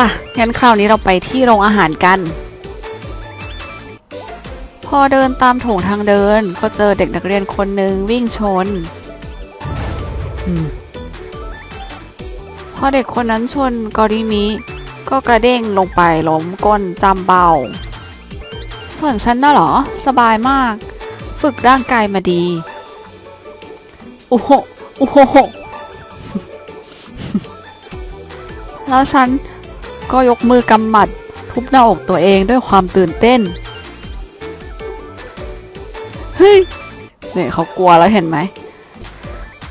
ป่ะ งั้นคราวนี้เราไปที่โรงอาหารกัน พอเดินตามโถงทางเดิน ก็เจอเด็กนักเรียนคนหนึ่งวิ่งชนอพอเด็กคนนั้นชนกอริมิก็กระเด้งลงไปล้มก้นจำเบา ส่วนฉันน่ะเหรอ สบายมาก ฝึกร่างกายมาดีโอ้โหโอ้โหแล้วฉัน ก็ยกมือกำหมัด ทุบหน้าอกตัวเองด้วยความตื่นเต้น เฮ้ย เนี่ยเขากลัวแล้วเห็นไหม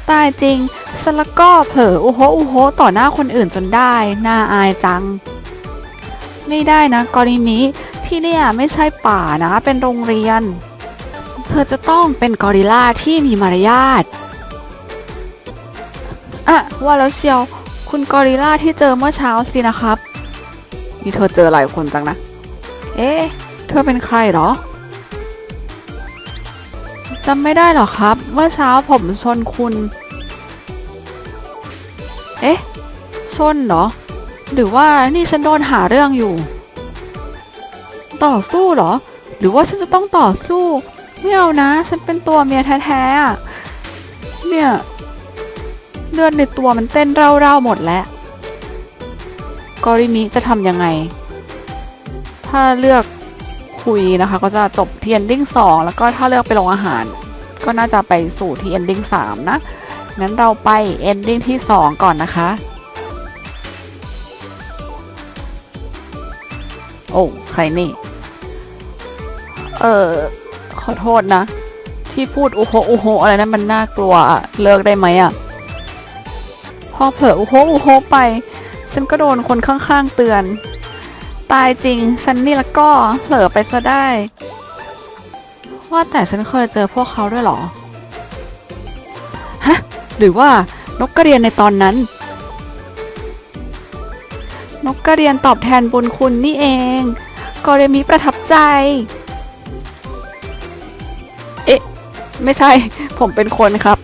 ตายจริงฉันแล้วก็เผลออุโหอุโหต่อหน้าคนอื่นจนได้น่าอายจัง ไม่ได้นะกอริมิที่เนี่ยไม่ใช่ป่านะ เป็นโรงเรียน เธอจะต้องเป็นกอริลลาที่มีมารยาทอะว่าแล้วเชียว คุณกอริลลาที่เจอเมื่อเช้าสินะครับี่เธอเจอหลายคนจังนะ เอ๊ะ เธอเป็นใครเหรอจำไม่ได้หรอครับเมื่อเช้าผมชนคุณ เอ๊ะ ชนเหรอ หรือว่านี่ฉันโดนหาเรื่องอยู่ ต่อสู้เหรอ หรือว่าฉันจะต้องต่อสู้ ไม่เอานะ ฉันเป็นตัวเมียแท้ๆอะเนี่ย เลือดในตัวมันเต้นเร่าๆหมดแล้ว กอริมิจะทำยังไง ถ้าเลือกคุยนะคะ ก็จะจบที่ ending 2 แล้วก็ถ้าเลือกไปลงอาหาร ก็น่าจะไปสู่ที่ ending 3 นะ งั้นเราไป ending ที่ 2 ก่อนนะคะ โอ้ ใครนี่ เออขอโทษนะ ที่พูดโอโหโอโหอะไรนั้นมันน่ากลัวเลิกได้ไหมอะพอเผลอโอโหโอโหไป ฉันก็โดนคนข้างๆเตือน ตายจริง ฉันนี่ละก็เผลอไปซะได้ ว่าแต่ฉันเคยเจอพวกเขาด้วยหรอ ฮะ หรือว่านกกระเรียนในตอนนั้น นกกระเรียนตอบแทนบุญคุณนี่เอง กอเรมิประทับใจ เอ๊ะ ไม่ใช่ ผมเป็นคนครับ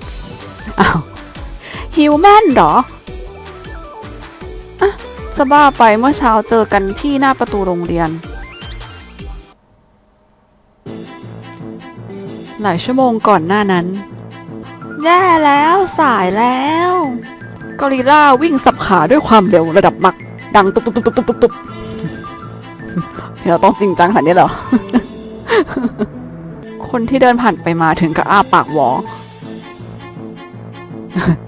อ้าวฮิวแมนเหรอ จะบ้าไปเมื่อเช้าเจอกันที่หน้าประตูโรงเรียน หลายชั่วโมงก่อนหน้านั้น แย่แล้วสายแล้วกอริล่าวิ่งสับขาด้วยความเร็วระดับมัก ดังตุบตุบตุบตุบตุบตุบตุบเราต้องจริงจังขนาดนี้เหรอ คนที่เดินผ่านไปมาถึงกับอ้าปากหวอ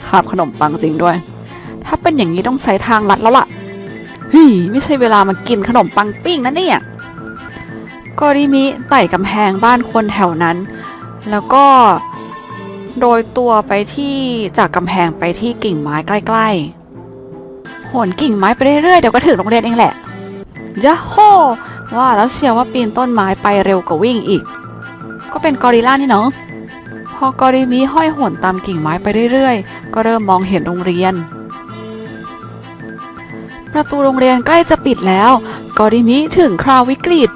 คาบขนมปังจริงด้วย ถ้าเป็นอย่างนี้ต้องใช้ทางลัดแล้วล่ะ เฮ้ยไม่ใช่เวลามากินขนมปังปิ้งนะเนี่ยกอริมิไต่กำแพงบ้านคนแถวนั้น แล้วก็โรยตัวไปที่จากกำแพงไปที่กิ่งไม้ใกล้ๆโหนกิ่งไม้ไปเรื่อยๆเดี๋ยวก็ถึงโรงเรียนเองแหละยะโฮว่าแล้วเชียวว่าปีนต้นไม้ไปเร็วกว่าวิ่งอีก ก็เป็นกอริลลานี่เนาะพอกอริมิห้อยโหนตามกิ่งไม้ไปเรื่อยๆ ก็เริ่มมองเห็นโรงเรียน ประตูโรงเรียนใกล้จะปิดแล้ว กอริมิถึงคราววิกฤต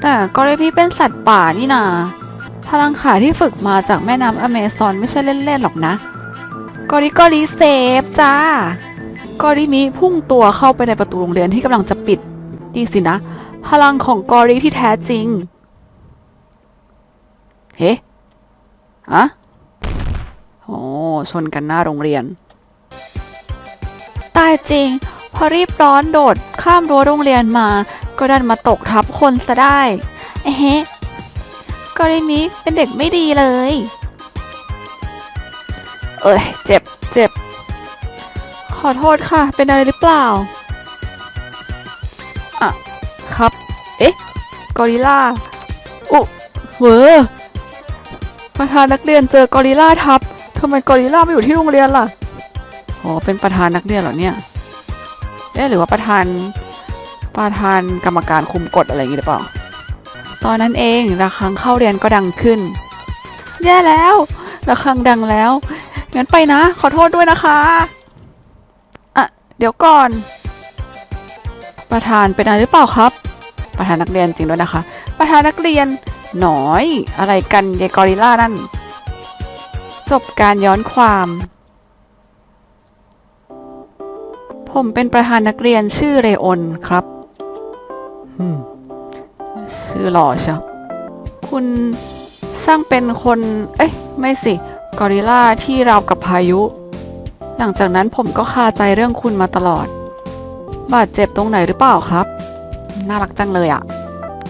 แต่กอริมิเป็นสัตว์ป่านี่นาพลังขาที่ฝึกมาจากแม่น้ำอเมซอนไม่ใช่เล่นๆหรอกนะ กอริกอริเซฟจ้า กอริมิพุ่งตัวเข้าไปในประตูโรงเรียนที่กำลังจะปิดดีสินะ พลังของกอริที่แท้จริง เฮ้อะโอ้ชนกันหน้าโรงเรียนตายจริง พอรีบร้อนโดดข้ามรั้วโรงเรียนมา ก็ดันมาตกทับคนซะได้เอ๊ะกอริมิเป็นเด็กไม่ดีเลย เอ้ยเจ็บเจ็บ ขอโทษค่ะ เป็นอะไรหรือเปล่า อะ ครับ เอ๊ะ กอริล่า อุเวอร์ประธานนักเรียนเจอกอริลลาทับทำไมกอริลลาไม่อยู่ที่โรงเรียนล่ะโอ้เป็นประธานนักเรียนเหรอเนี่ย เอ๊ะหรือว่าประธานประธานกรรมการคุมกฎอะไรอย่างนี้หรือเปล่า ตอนนั้นเองระฆังเข้าเรียนก็ดังขึ้น แย่แล้วระฆังดังแล้ว งั้นไปนะ ขอโทษด้วยนะคะอะเดี๋ยวก่อน ประธานเป็นอะไรหรือเปล่าครับ ประธานนักเรียนจริงด้วยนะคะ ประธานนักเรียนหนอย อะไรกันยายกอริลล่านั่น จบการย้อนความ ผมเป็นประธานนักเรียนชื่อเรโอนครับอืมชื่อหล่อเชียวคุณช่างเป็นคน เอ้ย ไม่สิ กอริลลาที่ราวกับพายุ หลังจากนั้นผมก็คาใจเรื่องคุณมาตลอด บาดเจ็บตรงไหนหรือเปล่าครับ น่ารักจังเลยอะ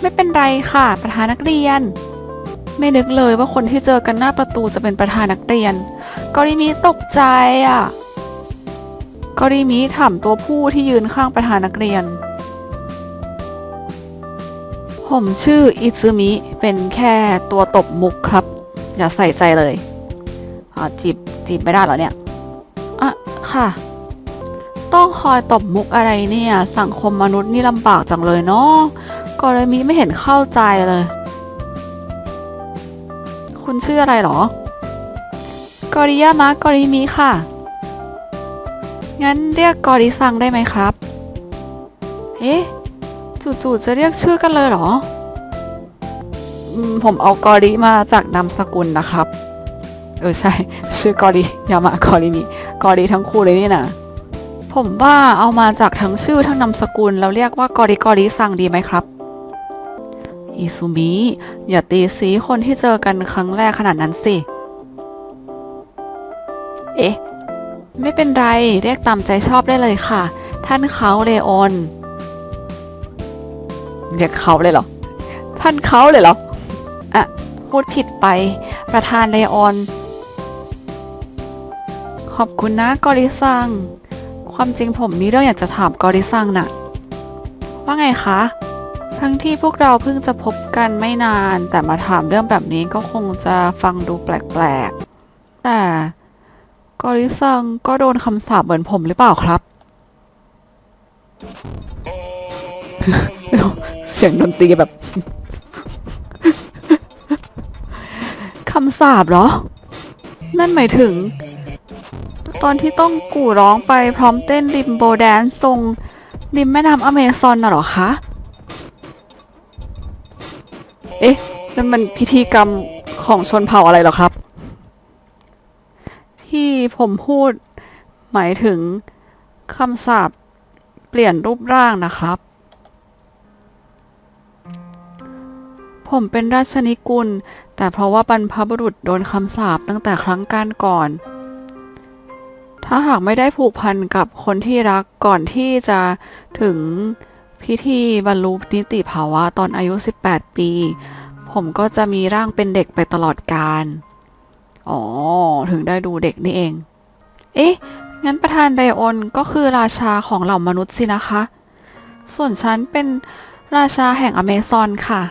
ไม่เป็นไรค่ะ ประธานนักเรียน ไม่นึกเลยว่าคนที่เจอกันหน้าประตูจะเป็นประธานนักเรียน กอริมิตกใจอะ กอริมิถามตัวผู้ที่ยืนข้างประธานนักเรียน ผมชื่ออิซึมิ เป็นแค่ตัวตบมุกครับ อย่าใส่ใจเลยอ๋อจีบจีบไม่ได้เหรอเนี่ย อะ ค่ะ ต้องคอยตบมุกอะไรเนี่ย สังคมมนุษย์นี่ลำบากจังเลยเนาะกริมิไม่เห็นเข้าใจเลย คุณชื่ออะไรหรอกอริยามะกอริมิค่ะ งั้นเรียกกอริซังได้ไหมครับ เอ๊ะ จู่ๆจะเรียกชื่อกันเลยเหรอ ผมเอากอริมาจากนามสกุลนะครับ เออใช่ ชื่อกอริยามะกอริมิกอริทั้งคู่เลยนี่นะผมว่าเอามาจากทั้งชื่อทั้งนามสกุลแล้วเรียกว่ากอริกอริสังดีไหมครับ อิซุมิอย่าตีสีคนที่เจอกันครั้งแรกขนาดนั้นสิ เอ๊ะ ไม่เป็นไร เรียกตามใจชอบได้เลยค่ะ ท่านเขาเลโอนเรียกเขาเลยเหรอ ท่านเขาเลยเหรอ อะ พูดผิดไป ประธานเลออน ขอบคุณนะกอริซัง ความจริงผมมีเรื่องอยากจะถามกอริซังน่ะ ว่าไงคะ ทั้งที่พวกเราเพิ่งจะพบกันไม่นาน แต่มาถามเรื่องแบบนี้ก็คงจะฟังดูแปลกๆ แต่ กอริซังก็โดนคำสาปเหมือนผมหรือเปล่าครับ เสียงดนตรีแบบ คำสาบเหรอ นั่นหมายถึง ตอนที่ต้องกู่ร้องไปพร้อมเต้นริมโบแดนทรงริมแม่น้ำอเมซอนน่ะหรอคะ เอ๊ะนั่นมันพิธีกรรมของชนเผ่าอะไรหรอครับ ที่ผมพูด หมายถึงคำสาปเปลี่ยนรูปร่างนะครับ ผมเป็นราชนิกุล แต่เพราะว่าบรรพบุรุษโดนคำสาปตั้งแต่ครั้งการก่อน ถ้าหากไม่ได้ผูกพันกับคนที่รักก่อนที่จะถึงพิธีบรรลุนิติภาวะตอนอายุ 18 ปี ผมก็จะมีร่างเป็นเด็กไปตลอดกาล อ๋อ ถึงได้ดูเด็กนี่เอง เอ๊ะ งั้นประธานไดโอนก็คือราชาของเหล่ามนุษย์สินะคะ ส่วนฉันเป็นราชาแห่งอเมซอนค่ะ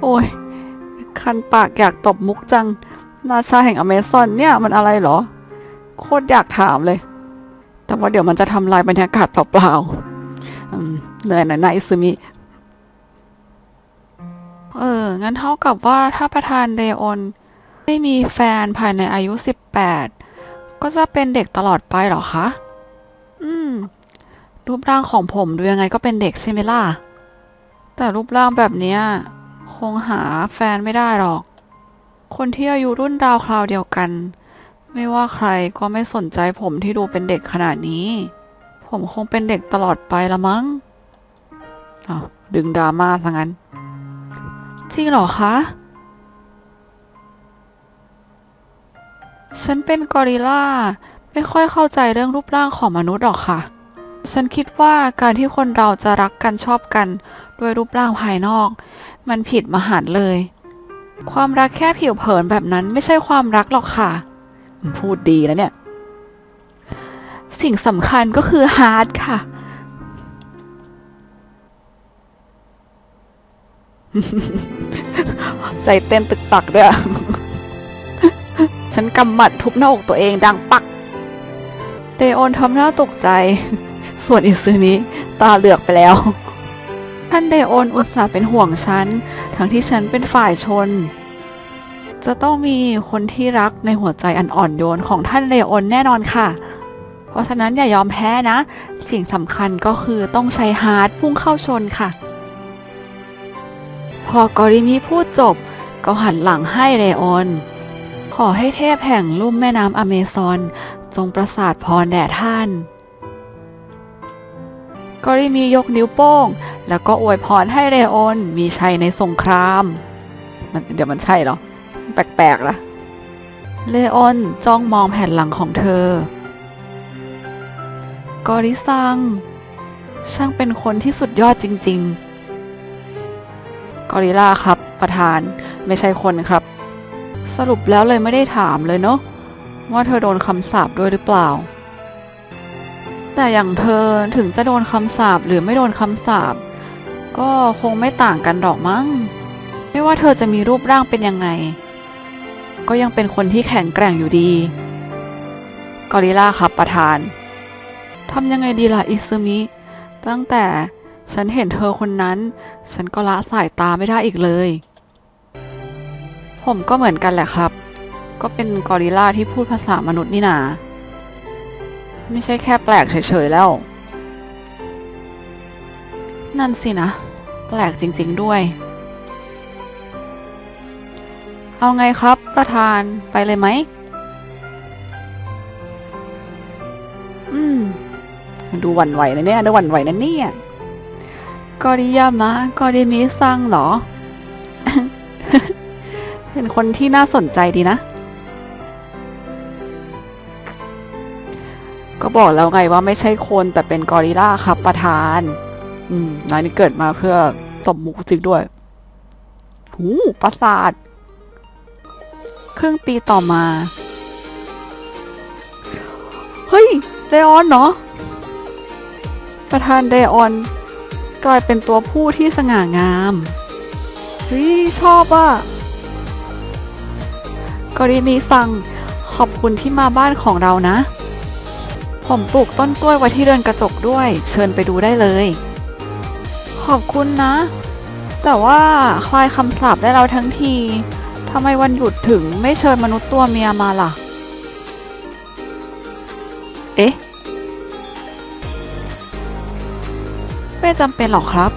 โอ้ย คันปากอยากตบมุกจัง ราชาแห่งอเมซอนเนี่ยมันอะไรเหรอ โคตรอยากถามเลย แต่ว่าเดี๋ยวมันจะทำลายบรรยากาศเปล่าๆเหนื่อยหน่อยนะอิซึมิ เออ งั้นเท่ากับว่าถ้าประธานเดโอนไม่มีแฟนภายในอายุ 18 ก็จะเป็นเด็กตลอดไปหรอคะ อืม รูปร่างของผมดูยังไงก็เป็นเด็กใช่ไหมล่ะ แต่รูปร่างแบบเนี้ยคงหาแฟนไม่ได้หรอก คนที่อายุรุ่นราวคราวเดียวกัน ไม่ว่าใครก็ไม่สนใจผมที่ดูเป็นเด็กขนาดนี้ ผมคงเป็นเด็กตลอดไปละมั้งอ้าวดึงดราม่าซะงั้น จริงเหรอคะ ฉันเป็นกอริลลาไม่ค่อยเข้าใจเรื่องรูปร่างของมนุษย์หรอกค่ะ ฉันคิดว่าการที่คนเราจะรักกันชอบกันด้วยรูปร่างภายนอก มันผิดมหันต์เลย ความรักแค่ผิวเผินแบบนั้นไม่ใช่ความรักหรอกค่ะ พูดดีนะเนี่ย สิ่งสำคัญก็คือฮาร์ดค่ะ ใจเต้นตึกปักด้วยอฉันกำหมัดทุบหน้าอกตัวเองดังปัก เดโอนทำหน้าตกใจ ส่วนอิซึมิตาเหลือกไปแล้ว ท่านเดโอนอุตส่าห์เป็นห่วงฉัน ทั้งที่ฉันเป็นฝ่ายชน จะต้องมีคนที่รักในหัวใจอันอ่อนโยนของท่านเดโอนแน่นอนค่ะ เพราะฉะนั้นอย่ายอมแพ้นะ สิ่งสำคัญก็คือต้องใช้ฮาร์ดพุ่งเข้าชนค่ะ พอกอริมิพูดจบ ก็หันหลังให้เรโอน ขอให้เทพแห่งลุ่มแม่น้ำอเมซอน จงประสาทพรแด่ท่าน กอริมียกนิ้วโป้ง แล้วก็อวยพรให้เรโอนมีชัยในสงคราม มันเดี๋ยวมันใช่เหรอ แปลกๆละเลโอนจ้องมองแผ่นหลังของเธอ กอริซัง ช่างเป็นคนที่สุดยอดจริง ๆ กอริลลาครับ ประธาน ไม่ใช่คนครับ สรุปแล้วเลยไม่ได้ถามเลยเนาะว่าเธอโดนคำสาปด้วยหรือเปล่า แต่อย่างเธอถึงจะโดนคำสาปหรือไม่โดนคำสาปก็คงไม่ต่างกันดอกมั้ง ไม่ว่าเธอจะมีรูปร่างเป็นยังไง ก็ยังเป็นคนที่แข็งแกร่งอยู่ดี กอริลลาครับประธานทำยังไงดีล่ะอิซึมิตั้งแต่ ฉันเห็นเธอคนนั้น ฉันก็ละสายตาไม่ได้อีกเลย ผมก็เหมือนกันแหละครับ ก็เป็นกอริลลาที่พูดภาษามนุษย์นี่นา ไม่ใช่แค่แปลกเฉยๆแล้ว นั่นสินะ แปลกจริงๆด้วย เอาไงครับ ประธานไปเลยไหม อืม ดูหวั่นไหวนะเนี่ยดูหวั่นไหวนะเนี่ย กอริยามะกอริมิซังเหรอ เป็นคนที่น่าสนใจดีนะ ก็บอกแล้วไงว่าไม่ใช่คนแต่เป็นกอริลลาครับประธาน อืมนายนี่เกิดมาเพื่อตบมุกจริงด้วย หูประสาทครึ่งปีต่อมา เฮ้ยเดออนเนาะประธานเดออน กลายเป็นตัวผู้ที่สง่างามเฮ้ยชอบอะกอริมีสังขอบคุณที่มาบ้านของเรานะ ผมปลูกต้นกล้วยไว้ที่เรือนกระจกด้วย เชิญไปดูได้เลย ขอบคุณนะ แต่ว่าคลายคำสาปได้แล้วทั้งทีทำไมวันหยุดถึงไม่เชิญมนุษย์ตัวเมียมาล่ะ ไม่จำเป็นหรอกครับ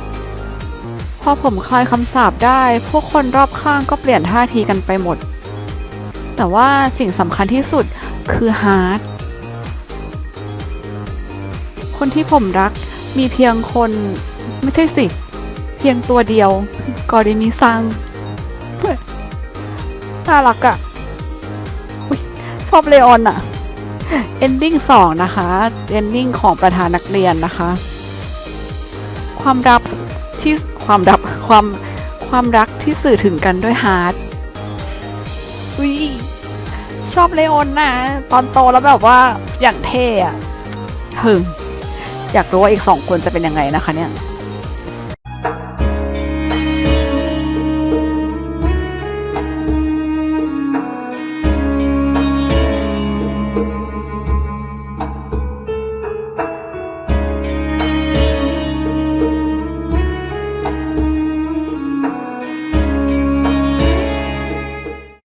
พอผมคลายคำสาปได้ พวกคนรอบข้างก็เปลี่ยนท่าทีกันไปหมด แต่ว่าสิ่งสำคัญที่สุดคือฮาร์ดคนที่ผมรักมีเพียงคนไม่ใช่สิ เพียงตัวเดียว กอริมิซังน่ารักอะอุ๊ยชอบเลออนอะเอนดิ้งสองนะคะเอนดิ้งของประธานนักเรียนนะคะ ความรักที่ความรักความความรักที่สื่อถึงกันด้วยฮาร์ดอุ้ยชอบเลโอนนะ ตอนโตแล้วแบบว่าอย่างเท่อะหึงอยากรู้ว่าอีกสองคนจะเป็นยังไงนะคะเนี่ย